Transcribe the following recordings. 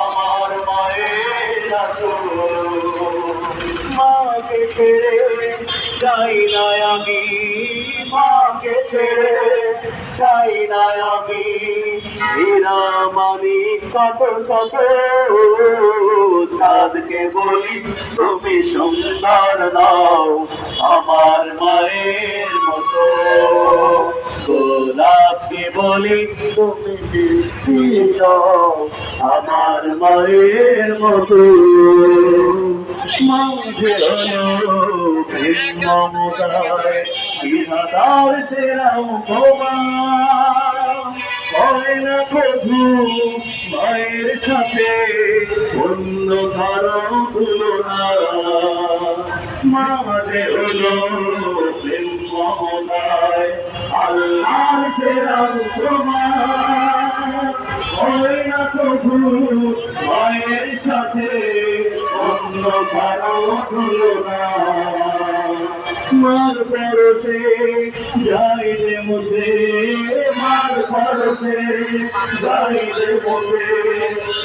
আমার মাকে ছেড়ে চাই না আমি মাকে ছেড়ে চাই না আমি হীরা মানি কত শত চাঁদকে বলি, তুমি সুন্দর নাও, আমার মায়ের মতো। গোলাপকে বলি আমার মায়ের মতো। মাঝে হলো মমতায় বিধাতার সেরা উপমা। হয় না প্রভু, মায়ের সাথে অন্য কারও তুলনা। মাঝে হলো প্রেম মমতায় আল্লাহর সেরা উপমা। না প্রভু মায়ের সাথে অন্য কারও তুলনা। মার পরশে যাইলে মুছে, মার পরশে যাইলে মুছে।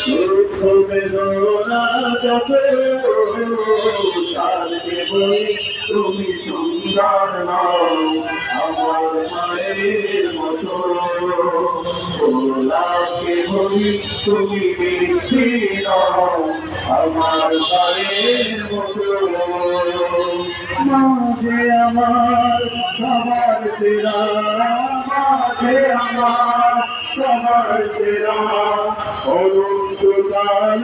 দুঃখ বেদনা যত তুমি সুন্দর নাও। গোলাপকে বই তুমি মিষ্টি নাও, আমার মায়ের মতো মাঝে আমার সবার সেরা, মাঝে আমার সবার সেরা। অনন্ত কাল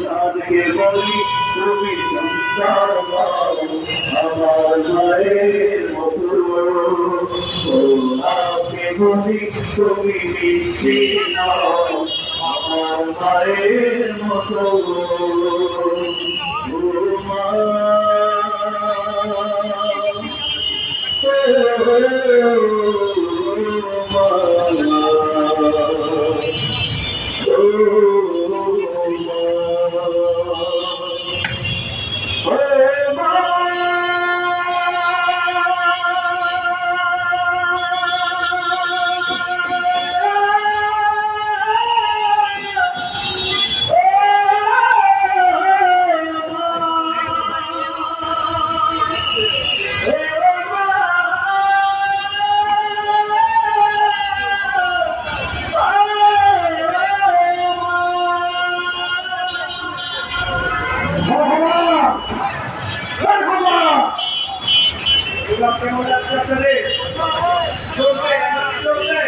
চাঁদকে বলি, তুমি পাও, আমার মায়ের বলি তুমি মিষ্টি আমার মায়ের মতো কেমন লাগছে আপনাদের চলছে চলছে